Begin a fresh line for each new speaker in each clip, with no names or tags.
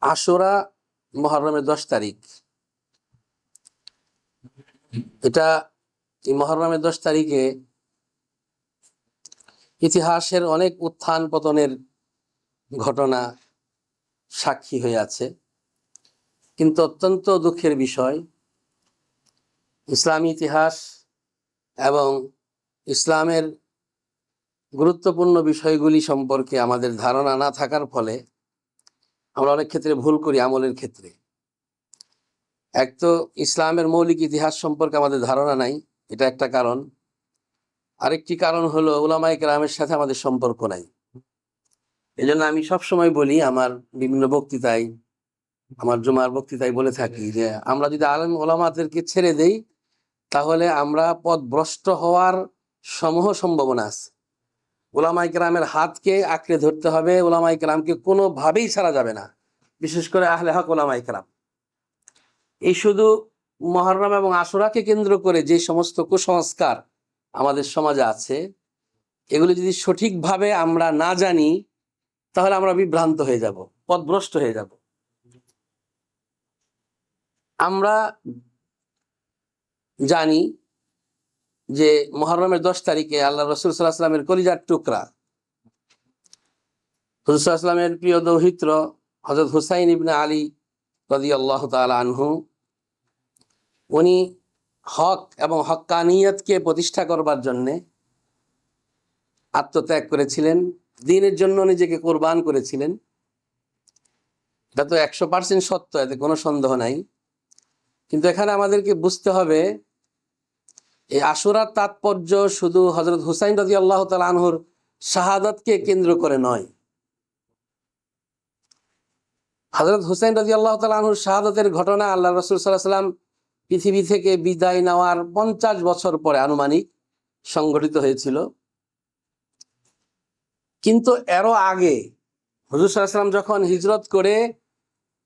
আশুরা মহরমের দশ তারিখ। এটা এই মহরমের দশ তারিখে ইতিহাসের অনেক উত্থান পতনের ঘটনা সাক্ষী হয়ে আছে। কিন্তু অত্যন্ত দুঃখের বিষয়, ইসলামী ইতিহাস এবং ইসলামের গুরুত্বপূর্ণ বিষয়গুলি সম্পর্কে আমাদের ধারণা না থাকার ফলে আমরা অনেক ক্ষেত্রে ভুল করি আমলের ক্ষেত্রে। এক তো ইসলামের মৌলিক ইতিহাস সম্পর্কে আমাদের ধারণা নাই, এটা একটা কারণ। আরেকটি কারণ হলো ওলামাই কেরামের সাথে আমাদের সম্পর্ক নাই। এই জন্য আমি সবসময় বলি আমার বিভিন্ন বক্তৃতায়, আমার জুমার বক্তৃতায় বলে থাকি যে আমরা যদি আলম ওলামাদেরকে ছেড়ে দেই, তাহলে আমরা পথভ্রষ্ট হওয়ার সমূহ সম্ভাবনা আছে। ওলামাই কেরামের হাতকে আঁকড়ে ধরতে হবে ওলামাই কেরামকে কোনোভাবেই ছাড়া যাবে না, বিশেষ করে আহলে হক ওলামাই কেরাম। এই শুধু মহরম এবং আশুরাকে কেন্দ্র করে যে সমস্ত কুসংস্কার আমাদের সমাজে আছে, এগুলো যদি সঠিকভাবে আমরা না জানি, তাহলে আমরা বিভ্রান্ত হয়ে যাব পথভ্রষ্ট হয়ে যাব। আমরা জানি যে মহরমের দশ তারিখে আল্লাহ রসুল সাল্লাহ সাল্লামের কলিজার টুকরা। হুজুর সাল্লামের প্রিয় দৌহিত্র হজরত হুসাইন ইবনে আলী রদি আল্লাহ আনহু। উনি হক এবং হক্কানিয়তকে প্রতিষ্ঠা করবার জন্যে আত্মত্যাগ করেছিলেন, দিনের জন্য নিজেকে কোরবান করেছিলেন। এটা তো একশো পার্সেন্ট সত্য, এতে কোনো সন্দেহ নাই। কিন্তু এখানে আমাদেরকে বুঝতে হবে এই আশুরার তাৎপর্য শুধু হজরত হুসাইন রাজি আল্লাহ আনহুর শাহাদতকে কেন্দ্র করে নয়। হজরত হুসাইন রাজি আল্লাহ আনহুর শাহাদাতের ঘটনা আল্লাহ রসুল সাল্লাম পৃথিবী থেকে বিদায় নেওয়ার পঞ্চাশ বছর পরে আনুমানিক সংগঠিত হয়েছিল। কিন্তু এরও আগে হজুর সাল্লাম যখন হিজরত করে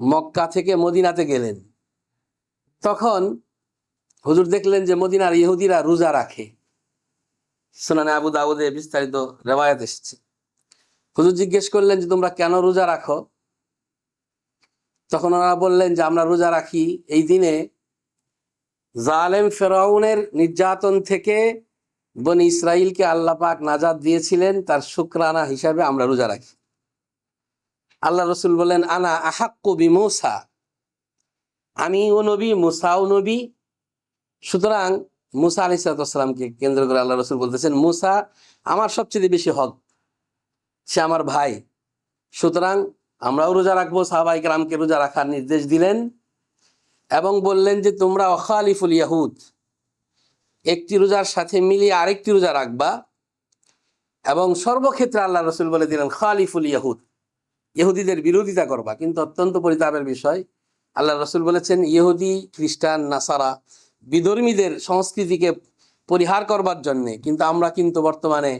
মক্কা থেকে মদিনাতে গেলেন, তখন হুজুর দেখলেন যে মদিনার ইহুদিরা রোজা রাখে। সোনানে আবু দাউদে বিস্তারিত রেওয়ায়ত এসেছে। হুজুর জিজ্ঞেস করলেন যে, তোমরা কেন রোজা রাখো? তখন ওনারা বললেন যে, আমরা রোজা রাখি এই দিনে জালেম ফেরাউনের নির্যাতন থেকে বনি ইসরাইলকে আল্লাহ পাক নাজাদ দিয়েছিলেন, তার শুক্রানা হিসাবে আমরা রোজা রাখি। আল্লাহ রসুল বলেন আনা আহাক্কু বি মুসা। আমি ও নবী মুসাও নবী সুতরাং মুসা আলি সালাতামকে কেন্দ্র করে আল্লাহ রসুল বলতেছেন, মুসা, আমার সবচেয়ে বেশি হক, সে আমার ভাই। সুতরাং আমরাও রোজা রাখব সাহাবাই রামকে রোজা রাখার নির্দেশ দিলেন এবং বললেন যে, তোমরা অখালিফুল ইয়াহুদ, একটি রোজার সাথে মিলিয়ে আরেকটি রোজা রাখবা এবং সর্বক্ষেত্রে আল্লাহ রসুল বলে দিলেন, খালিফুল ইয়াহুদ, ইহুদিদের বিরোধিতা করবা। কিন্তু অত্যন্ত পরিতাপের বিষয়, আল্লাহ রসুল বলেছেন, ইহুদি, খ্রিস্টান, নাসারা বিধর্মীদের সংস্কৃতিকে পরিহার করবার জন্যে কিন্তু আমরা কিন্তু বর্তমানে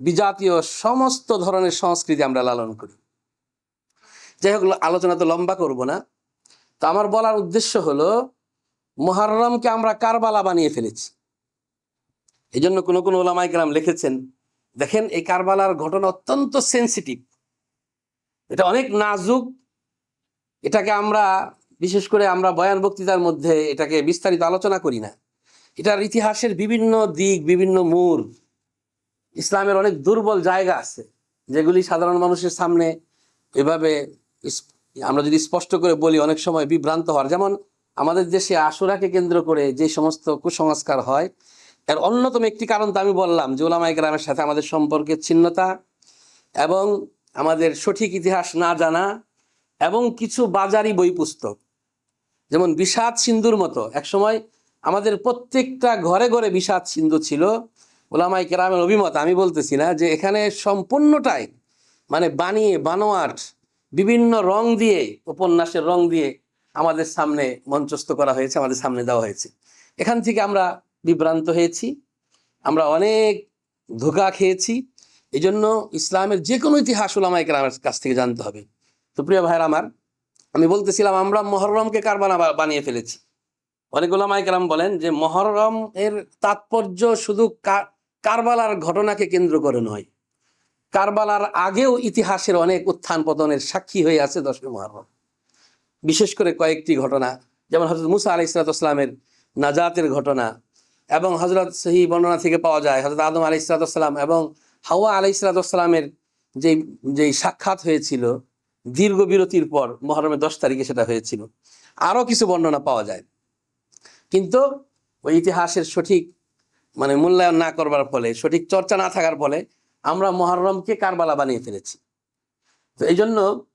বিজাতীয় সমস্ত ধরনের সংস্কৃতি আমরা লালন করি। যাই হোক, আলোচনা তো লম্বা করব না। তো আমার বলার উদ্দেশ্য হলো মহারমকে আমরা কারবালা বানিয়ে ফেলেছি। এই জন্য কোনো কোনো ওলামাই গ্রাম লিখেছেন, দেখেন এই কারবালার ঘটনা অত্যন্ত সেন্সিটিভ এটা অনেক নাজুক। এটাকে আমরা বিশেষ করে আমরা বয়ান বক্তৃতার মধ্যে এটাকে বিস্তারিত আলোচনা করি না। এটার ইতিহাসের বিভিন্ন দিক, বিভিন্ন মূল ইসলামের অনেক দুর্বল জায়গা আছে, যেগুলি সাধারণ মানুষের সামনে এভাবে আমরা যদি স্পষ্ট করে বলি, অনেক সময় বিভ্রান্ত হওয়ার। যেমন আমাদের দেশে আশুরাকে কেন্দ্র করে যে সমস্ত কুসংস্কার হয়, এর অন্যতম একটি কারণ তো আমি বললাম, যে ওলামাই গ্রামের সাথে আমাদের সম্পর্কের ছিন্নতা এবং আমাদের সঠিক ইতিহাস না জানা এবং কিছু বাজারি বই পুস্তক। যেমন বিষাদ সিন্ধুর মতো। একসময় আমাদের প্রত্যেকটা ঘরে ঘরে বিষাদ সিন্ধু ছিল। ওলামাই কেরামের অভিমত, আমি বলতেছি না যে এখানে সম্পূর্ণটাই মানে বানিয়ে বানোয়াট, বিভিন্ন রং দিয়ে, উপন্যাসের রং দিয়ে আমাদের সামনে মঞ্চস্থ করা হয়েছে, আমাদের সামনে দেওয়া হয়েছে। এখান থেকে আমরা বিভ্রান্ত হয়েছি, আমরা অনেক ধোকা খেয়েছি। এই জন্য ইসলামের যে কোনো ইতিহাস ওলামাই কেরামের কাছ থেকে জানতে হবে। তো প্রিয় ভাইয়ের আমার আমি বলতেছিলাম, আমরা মহরমকে কারবানা বানিয়ে ফেলেছি। অনেক ওলামাই কেরাম বলেন যে, মহরম এর তাৎপর্য শুধু কারবালার ঘটনাকে কেন্দ্র করে নয়। কারবালার আগেও ইতিহাসের অনেক উত্থান পতনের সাক্ষী হয়ে আছে দশমী মহরম। বিশেষ করে কয়েকটি ঘটনা, যেমন হজরত মুসা আলি ইসলাতামের নাজাতের ঘটনা এবং হজরত সহি বর্ণনা থেকে পাওয়া যায় হজরত আদম আলি ইসলাতাম এবং হাওয়া আলি ইসলাতামের যে যেই সাক্ষাৎ হয়েছিল দীর্ঘ বিরতির পর মহরমের দশ তারিখে সেটা হয়েছিল। আরও কিছু বর্ণনা পাওয়া যায়। কিন্তু ওই ইতিহাসের সঠিক মানে মূল্যায়ন না করবার ফলে, সঠিক চর্চা না থাকার ফলে আমরা মহরমকে কারবালা বানিয়ে ফেলেছি। তো এই জন্য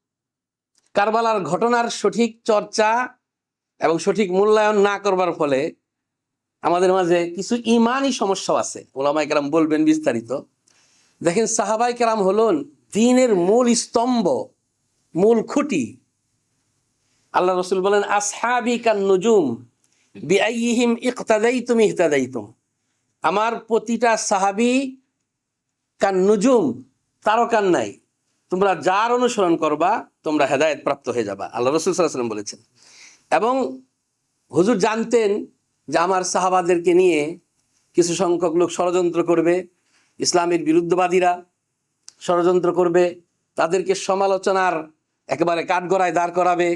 কারবালার ঘটনার সঠিক চর্চা এবং সঠিক মূল্যায়ন না করবার ফলে আমাদের মাঝে কিছু ইমানই সমস্যা আছে। ওলামাই কেরাম বলবেন বিস্তারিত। দেখেন সাহাবাই কেরাম হলেন, দিনের মূল স্তম্ভ মূল খুঁটি। আল্লাহ রসুল বলেন আসহাবি কান নুজুম বিআইহিম ইকতাদাইতুম ইহতাদাইতুম। আমার প্রতিটা সাহাবি কান নুজুম তারকান নাই। তোমরা যার অনুসরণ করবা, তোমরা হেদায়ত প্রাপ্ত হয়ে যাবা। আল্লাহ রসুল সাল্লাম বলেছেন। এবং হুজুর জানতেন যে আমার সাহাবাদেরকে নিয়ে কিছু সংখ্যক লোক ষড়যন্ত্র করবে, ইসলামের বিরুদ্ধবাদীরা ষড়যন্ত্র করবে, তাদেরকে সমালোচনার একেবারে কাঠগড়ায় দাঁড় করাবে।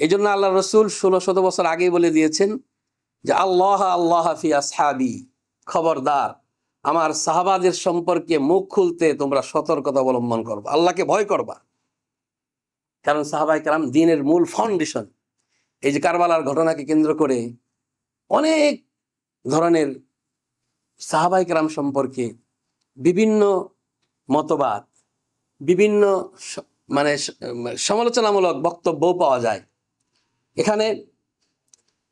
এই জন্য আল্লাহ রসুল ষোলো শত বছর আগেই বলে দিয়েছেন যে, আল্লাহ আল্লাহ ফি আসহাবি, খবরদার, আমার সাহাবাদের সম্পর্কে মুখ খুলতে তোমরা সতর্কতা অবলম্বন করবা, আল্লাহকে ভয় করবা। কারণ সাহাবাই কালাম দিনের মূল ফাউন্ডেশন এই যে কারবালার ঘটনাকে কেন্দ্র করে অনেক ধরনের সাহাবাই কালাম সম্পর্কে বিভিন্ন মতবাদ, বিভিন্ন মানে সমালোচনামূলক বক্তব্য পাওয়া যায়। এখানে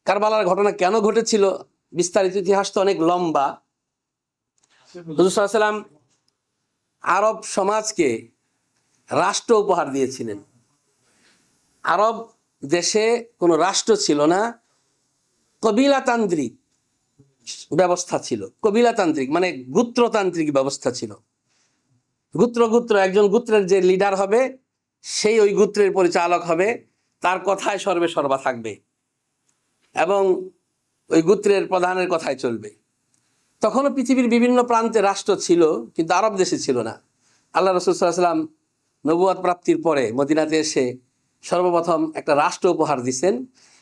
কারবালার ঘটনা কেন ঘটেছিল বিস্তারিত ইতিহাস তো অনেক লম্বা। সাল্লাম আরব সমাজকে রাষ্ট্র উপহার দিয়েছিলেন। আরব দেশে কোনো রাষ্ট্র ছিল না, কবিলাতান্ত্রিক ব্যবস্থা ছিল। কবিলাতান্ত্রিক মানে গুত্রতান্ত্রিক ব্যবস্থা ছিল। গুত্র গুত্র একজন গুত্রের যে লিডার হবে সেই ওই গুত্রের পরিচালক হবে, তার কথায় সর্বে সর্বা থাকবে এবং ওই গুত্রের প্রধানের কথায় চলবে। তখনও পৃথিবীর বিভিন্ন প্রান্তে রাষ্ট্র ছিল, কিন্তু আরব দেশে ছিল না। আল্লাহ রসুল সাল্লাম নবুয়াদ প্রাপ্তির পরে মদিনাতে এসে সর্বপ্রথম একটা রাষ্ট্র উপহার দিছেন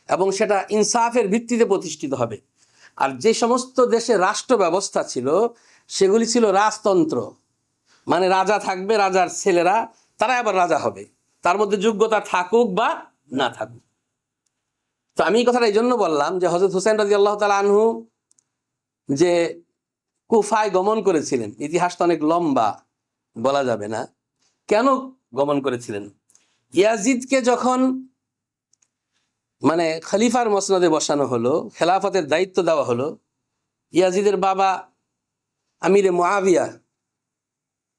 এবং সেটা ইনসাফের ভিত্তিতে প্রতিষ্ঠিত হবে। আর যে সমস্ত দেশে রাষ্ট্র ব্যবস্থা ছিল, সেগুলি ছিল রাজতন্ত্র। মানে রাজা থাকবে, রাজার ছেলেরা তারা আবার রাজা হবে। তার মধ্যে যোগ্যতা থাকুক বা না থাকুক। তো আমি এই কথাটা এই জন্য বললাম যে হজরত হুসেন রাজি আল্লাহ তালা আনহু যে কুফায় গমন করেছিলেন, ইতিহাস তো অনেক লম্বা, বলা যাবে না। কেন গমন করেছিলেন? ইয়াজিদকে যখন মানে খলিফার মসনদে বসানো হলো, খেলাফতের দায়িত্ব দেওয়া হলো, ইয়াজিদের বাবা আমিরে মুআবিয়া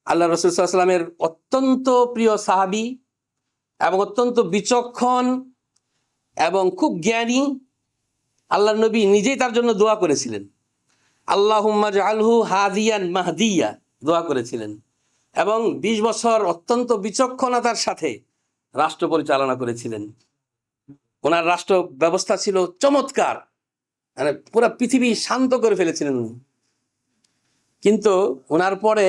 আল্লাহ রসুল সাল্লামের অত্যন্ত প্রিয় সাহাবি এবং অত্যন্ত বিচক্ষণ এবং খুব জ্ঞানী আল্লাহ নবী নিজেই তার জন্য দোয়া করেছিলেন। আল্লাহ হাদিয়ান মাহদিয়া, দোয়া করেছিলেন। এবং ২০ বছর অত্যন্ত বিচক্ষণতার সাথে রাষ্ট্র পরিচালনা করেছিলেন। ওনার রাষ্ট্র ব্যবস্থা ছিল চমৎকার। মানে পুরো পৃথিবী শান্ত করে ফেলেছিলেন কিন্তু ওনার পরে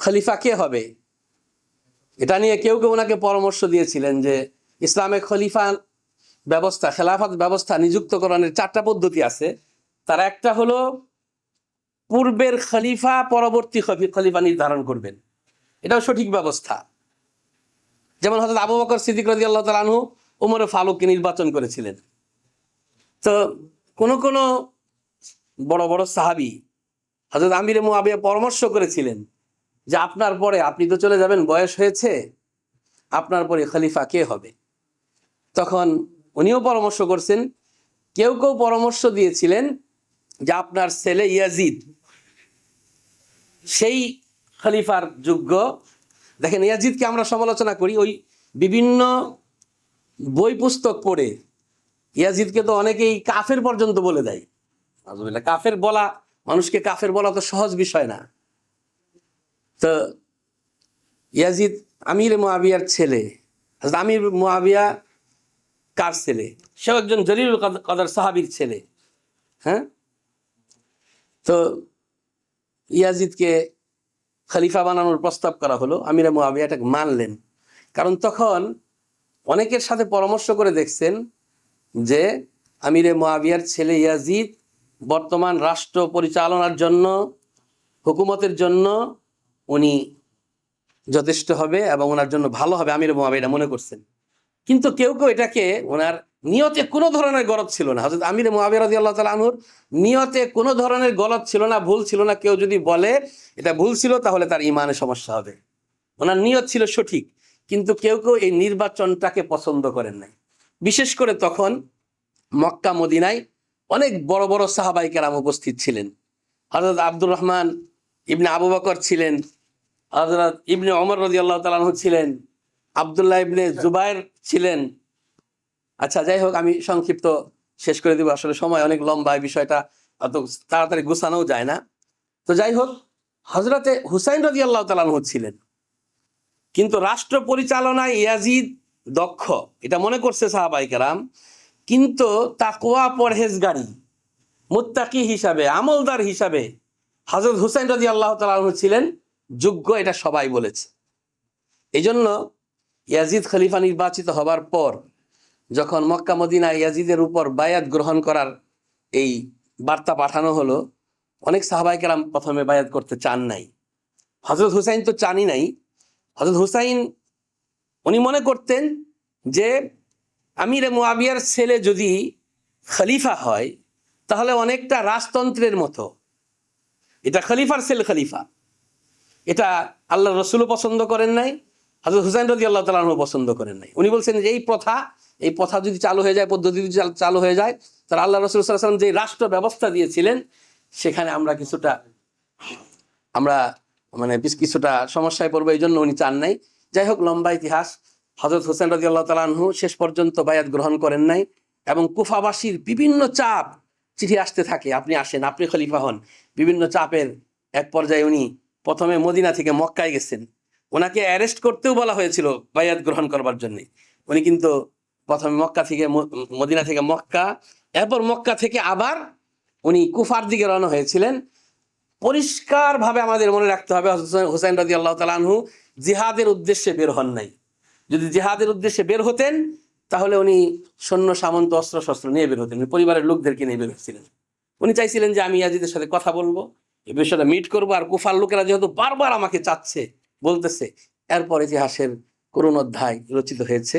খলিফা কে হবে? এটা নিয়ে কেউ কেউ ওনাকে পরামর্শ দিয়েছিলেন যে ইসলামে খলিফা ব্যবস্থা, খেলাফত ব্যবস্থা নিযুক্তকরণের চারটা পদ্ধতি আছে। তার একটা হলো পূর্বের খলিফা পরবর্তী খলিফা নির্ধারণ করবেন। এটাও সঠিক ব্যবস্থা। যেমন হয়তো আবু বকর সিদ্দিক রাজি আল্লাহ তালু উমরে ফালুককে নির্বাচন করেছিলেন। তো কোন কোন বড় বড় সাহাবি হজরত আমির মুআবিয়া পরামর্শ করেছিলেন যে আপনার পরে আপনি তো চলে যাবেন, বয়স হয়েছে, আপনার পরে খলিফা কে হবে? তখন উনিও পরামর্শ করছেন, কেউ কেউ পরামর্শ দিয়েছিলেন যে আপনার ছেলে ইয়াজিদ, সেই খলিফার যোগ্য। দেখেন, ইয়াজিদকে আমরা সমালোচনা করি, ওই বিভিন্ন বই পুস্তক পড়ে ইয়াজিদকে তো অনেকেই কাফের পর্যন্ত বলে দেয়। কাফের বলা, মানুষকে কাফের বলা তো সহজ বিষয় না। তো ইয়াজিদ আমির মুআবিয়ার ছেলে। আমির মুআবিয়া কার ছেলে? সেও একজন জলিলুল কদ- কদর সাহাবীর ছেলে। হ্যাঁ? তো ইয়াজিদকে খলিফা বানানোর প্রস্তাব করা হলো, আমিরা মুআবিয়া এটাকে মানলেন। কারণ তখন অনেকের সাথে পরামর্শ করে দেখছেন যে আমিরে মোয়াবিয়ার ছেলে ইয়াজিদ বর্তমান রাষ্ট্র পরিচালনার জন্য, হুকুমতের জন্য উনি যথেষ্ট হবে এবং ওনার জন্য ভালো হবে, আমির মোয়াবিয়া এটা মনে করছেন। কিন্তু কেউ কেউ এটাকে ওনার নিয়তে কোনো ধরনের গরজ ছিল না। হজরত আমির মোয়াবিয়া রাজি আল্লাহ তালা আনহুর নিয়তে কোনো ধরনের গলত ছিল না, ভুল ছিল না। কেউ যদি বলে এটা ভুল ছিল, তাহলে তার ইমানে সমস্যা হবে। ওনার নিয়ত ছিল সঠিক, কিন্তু কেউ কেউ এই নির্বাচনটাকে পছন্দ করেন নাই। বিশেষ করে তখন মক্কা, মদিনায় অনেক বড় বড় সাহাবাই উপস্থিত ছিলেন। হজরত আব্দুর রহমান ইবনে আবু বকর ছিলেন হজরত ইবনে অমর রদি আল্লাহ তালাহ ছিলেন, আবদুল্লাহ ইবনে জুবাইর ছিলেন। আচ্ছা যাই হোক, আমি সংক্ষিপ্ত শেষ করে দিব। আসলে সময় অনেক লম্বা, এই বিষয়টা অত তাড়াতাড়ি গুছানোও যায় না। তো যাই হোক হজরতে হুসাইন রদি আল্লাহ তালাহ ছিলেন। কিন্তু রাষ্ট্র পরিচালনায় ইয়াজিদ দক্ষ, এটা মনে করছে সাহাবাই কেরাম। কিন্তু তা তাকোয়া পরহেজগারি, মুত্তাকি হিসাবে, আমলদার হিসাবে হজরত হুসাইন রাজি আল্লাহ তালু ছিলেন। যোগ্য এটা সবাই বলেছে। এই জন্য ইয়াজিদ খলিফা নির্বাচিত হবার পর যখন মক্কা মদিনা ইয়াজিদের উপর বায়াত গ্রহণ করার এই বার্তা পাঠানো হলো, অনেক সাহাবাই কেরাম প্রথমে বায়াত করতে চান নাই। হজরত হুসাইন তো চানই নাই। হজরত হুসাইন, উনি মনে করতেন যে আমিরে মুয়াবিয়ার ছেলে যদি খলিফা হয়, তাহলে অনেকটা রাজতন্ত্রের মতো। এটা খলিফার ছেলে খলিফা। এটা আল্লাহ রসুলও পছন্দ করেন নাই হাজরত হুসাইন রদি আল্লাহ তালাহ পছন্দ করেন নাই। উনি বলছেন যে এই প্রথা এই প্রথা যদি চালু হয়ে যায়, পদ্ধতি যদি চালু হয়ে যায়, তাহলে আল্লাহ রসুল সাল্লাম যে রাষ্ট্র ব্যবস্থা দিয়েছিলেন, সেখানে আমরা কিছুটা, আমরা মানে কিছুটা সমস্যায় পড়ব, এই জন্য উনি চান নাই। যাই হোক, লম্বা ইতিহাস হজরত হোসেন রাজি আল্লাহ তালাহু শেষ পর্যন্ত বায়াত গ্রহণ করেন নাই এবং কুফাবাসীর বিভিন্ন চাপ চিঠি আসতে থাকে। আপনি আসেন, আপনি খলিফা হন। বিভিন্ন চাপের এক পর্যায়ে উনি প্রথমে মদিনা থেকে মক্কায় গেছেন। ওনাকে অ্যারেস্ট করতেও বলা হয়েছিল বায়াত গ্রহণ করবার জন্য। উনি কিন্তু প্রথমে মক্কা থেকে মদিনা থেকে মক্কা, এরপর মক্কা থেকে আবার উনি কুফার দিকে রওনা হয়েছিলেন। পরিষ্কারভাবে আমাদের মনে রাখতে হবে হোসেন- রাজি আল্লাহ তালানহু জিহাদের উদ্দেশ্যে বের হন নাই। যদি জিহাদের উদ্দেশ্যে বের হতেন, তাহলে উনি সৈন্য, সামন্ত অস্ত্র শস্ত্র নিয়ে বের হতেন। পরিবারের লোকদেরকে নিয়ে বের হচ্ছিলেন। উনি চাইছিলেন যে আমি ইয়াজিদের সাথে কথা বলব। এই বিষয়টা মিট করব আর কুফার লোকেরা যেহেতু বারবার আমাকে চাচ্ছে, বলতেছে। এরপর ইতিহাসের করুণ অধ্যায় রচিত হয়েছে।